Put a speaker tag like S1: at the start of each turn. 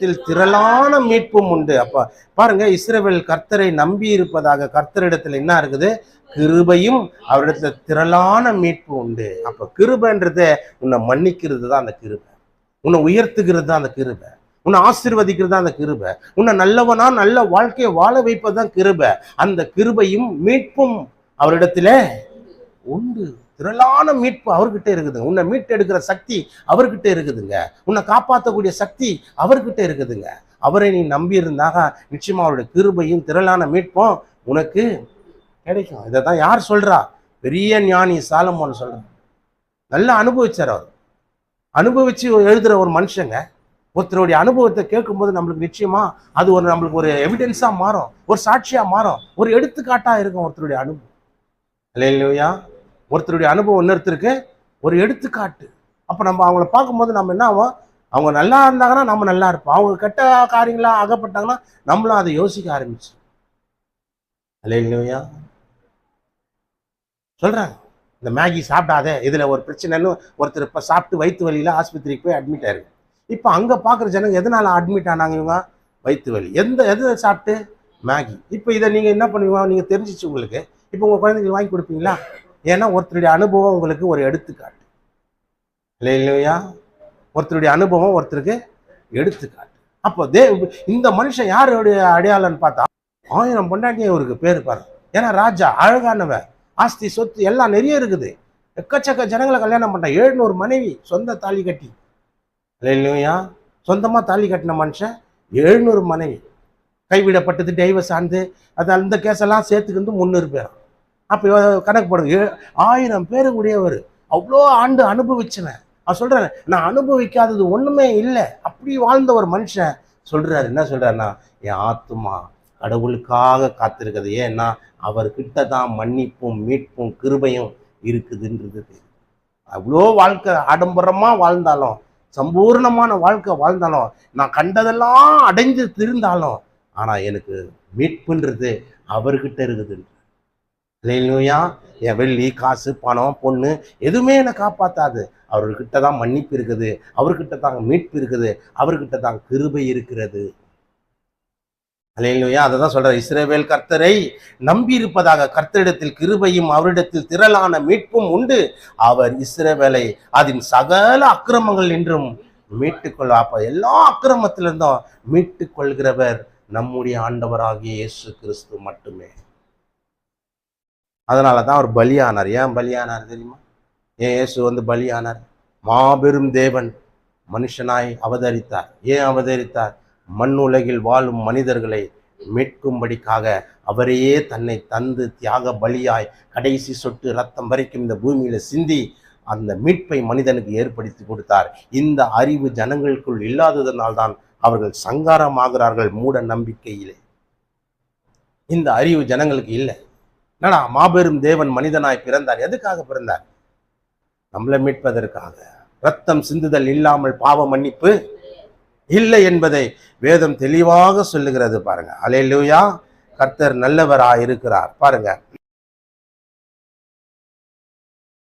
S1: அவரிடத்தில் திரளான மீட்பும் உண்டு. அப்போ பாருங்க இஸ்ரேவேல் கர்த்தரை நம்பி இருப்பதாக கர்த்தரிடத்தில் என்ன இருக்குது? கிருபையும் அவரிடத்துல திரளான மீட்பு உண்டு. அப்ப கிருபைன்றது உன்னை மன்னிக்கிறது தான் அந்த கிருபை. உன்னை உயர்த்துகிறது தான் அந்த கிருபை. உன்னை ஆசிர்வதிக்கிறது தான் அந்த கிருபை. உன்னை நல்லவனா நல்ல வாழ்க்கையை வாழ வைப்பது தான் கிருபை. அந்த கிருபையும் மீட்பும் அவரிடத்துல உண்டு. திரளான மீட்பு அவர்கிட்ட இருக்குதுங்க உன்னை மீட்டெடுக்கிற சக்தி அவர்கிட்ட இருக்குதுங்க. உன்னை காப்பாற்றக்கூடிய சக்தி அவர்கிட்ட இருக்குதுங்க. அவரை நீ நம்பி நிச்சயமாக அவருடைய கிருபையும் திரளான மீட்பும் உனக்கு கிடைக்கும். இதை தான் யார் சொல்கிறா பெரிய ஞானி சாலமோன் சொல்கிறார் நல்லா அனுபவிச்சார் அவர். அனுபவிச்சு எழுதுகிற ஒரு மனுஷங்க. ஒருத்தருடைய அனுபவத்தை கேட்கும்போது நம்மளுக்கு நிச்சயமா அது ஒரு நம்மளுக்கு ஒரு எவிடென்ஸாக மாறும். ஒரு சாட்சியாக மாறும். ஒரு எடுத்துக்காட்டாக இருக்கும் ஒருத்தருடைய அனுபவம். இல்லையா ஒருத்தருடைய அனுபவம் இன்னொருத்தருக்கு ஒரு எடுத்துக்காட்டு. அப்போ நம்ம அவங்கள பார்க்கும்போது நம்ம என்ன ஆகும் அவங்க நல்லா இருந்தாங்கன்னா நம்ம நல்லா இருப்போம். அவங்க கெட்ட காரியங்களாக அகப்பட்டாங்கன்னா நம்மளும் அதை யோசிக்க ஆரம்பிச்சு. இல்லையா சொல்கிறாங்க இந்த மேகி சாப்பிடாதே. இதில் ஒரு பிரச்சனைன்னு ஒருத்தர் இப்போ சாப்பிட்டு வயிற்று வலியில் ஆஸ்பத்திரிக்கு போய் அட்மிட் ஆயிருக்கு இப்போ அங்கே பார்க்குற ஜனங்க எதனால் அட்மிட் ஆனாங்க இவங்க? வயிற்று வலி. எந்த எது சாப்பிட்டு? மேகி. இப்போ இதை நீங்கள் என்ன பண்ணுவீங்க? நீங்கள் தெரிஞ்சிச்சு உங்களுக்கு. இப்போ உங்கள் குழந்தைங்களுக்கு வாங்கி கொடுப்பீங்களா? ஏன்னா ஒருத்தருடைய அனுபவம் உங்களுக்கு ஒரு எடுத்துக்காட்டு. இல்லை இல்லையா ஒருத்தருடைய அனுபவம் ஒருத்தருக்கு எடுத்துக்காட்டு. அப்போ தே இந்த மனுஷன் யாருடைய அடையாளம்னு பார்த்தா ஆயிரம் பொண்டாட்டி இவருக்கு பேர் பாரு. ஏன்னா ராஜா அழகானவன் ஆஸ்தி சொத்து எல்லாம் நிறைய இருக்குது. எக்கச்சக்க ஜனங்களை கல்யாணம் பண்ண எழுநூறு மனைவி சொந்த தாலி கட்டி. இல்லை இல்லையா சொந்தமாக தாலி கட்டின மனுஷன் எழுநூறு மனைவி. கைவிடப்பட்டது டைவர்ஸ் ஆனது அது அந்த கேஸெல்லாம் சேர்த்துக்கிட்டு முந்நூறு பேரும். அப்போ கணக்கு போடுங்க. ஆயிரம் பேருக்குடையவர் அவ்வளோ ஆண்டு அனுபவிச்சவன். அவர் சொல்கிறேன் நான் அனுபவிக்காதது ஒன்றுமே இல்லை. அப்படி வாழ்ந்த ஒரு மனுஷன். சொல்கிறாரு என்ன சொல்கிறாருன்னா என் ஆத்துமா கடவுளுக்காக காத்திருக்கிறது. ஏன்னா அவர்கிட்ட தான் மன்னிப்பும் மீட்பும் கிருபையும் இருக்குதுன்றது அவ்வளோ வாழ்க்கை ஆடம்பரமாக வாழ்ந்தாலும் சம்பூர்ணமான வாழ்க்கை வாழ்ந்தாலும் நான் கண்டதெல்லாம் அடைஞ்சு திருந்தாலும் ஆனால் எனக்கு மீட்புன்றது அவர்கிட்ட இருக்குதுன்றது. இல்லையா என் வெள்ளி காசு பணம் பொண்ணு எதுவுமே என்னை காப்பாற்றாது அவர்கிட்ட தான் மன்னிப்பு இருக்குது. அவர்கிட்ட தான் மீட்பு இருக்குது. அவர்கிட்ட தான் கிருபை இருக்கிறது. அலையிலையா அதை தான் சொல்கிறார் இஸ்ரேவேல் கர்த்தரை நம்பியிருப்பதாக கர்த்தரிடத்தில் கிருபையும் அவரிடத்தில் திரளான மீட்பும் உண்டு. அவர் இஸ்ரேவேலை அதன் சகல அக்கிரமங்கள் என்றும் மீட்டுக்கொள்ள அப்போ எல்லா அக்கிரமத்திலிருந்தும் மீட்டுக்கொள்கிறவர் நம்முடைய ஆண்டவராகிய இயேசு கிறிஸ்து மட்டுமே. அதனால தான் அவர் பலியானார். ஏன் பலியானார் தெரியுமா? ஏன் இயேசு வந்து பலியானார்? மாபெரும் தேவன் மனுஷனாய் அவதரித்தார். ஏன் அவதரித்தார்? மண் உலகில் வாழும் மனிதர்களை மீட்கும்படிக்காக அவரையே தன்னை தந்து தியாக பலியாய் கடைசி சொட்டு ரத்தம் வரைக்கும் இந்த பூமியில் சிந்தி அந்த மீட்பை மனிதனுக்கு ஏற்படுத்தி கொடுத்தார். இந்த அறிவு ஜனங்களுக்குள் இல்லாததனால்தான் அவர்கள் சங்காரமாகிறார்கள் மூட நம்பிக்கையிலே. இந்த அறிவு ஜனங்களுக்கு இல்லை. என்னடா மாபெரும் தேவன் மனிதனாய் பிறந்தார். எதுக்காக பிறந்தார்? நம்மளை மீட்பதற்காக. ரத்தம் சிந்துதல் இல்லாமல் பாவ மன்னிப்பு இல்லை என்பதை வேதம் தெளிவாக சொல்லுகிறது பாருங்க. அலையிலுயா கர்த்தர் நல்லவராக இருக்கிறார் பாருங்க.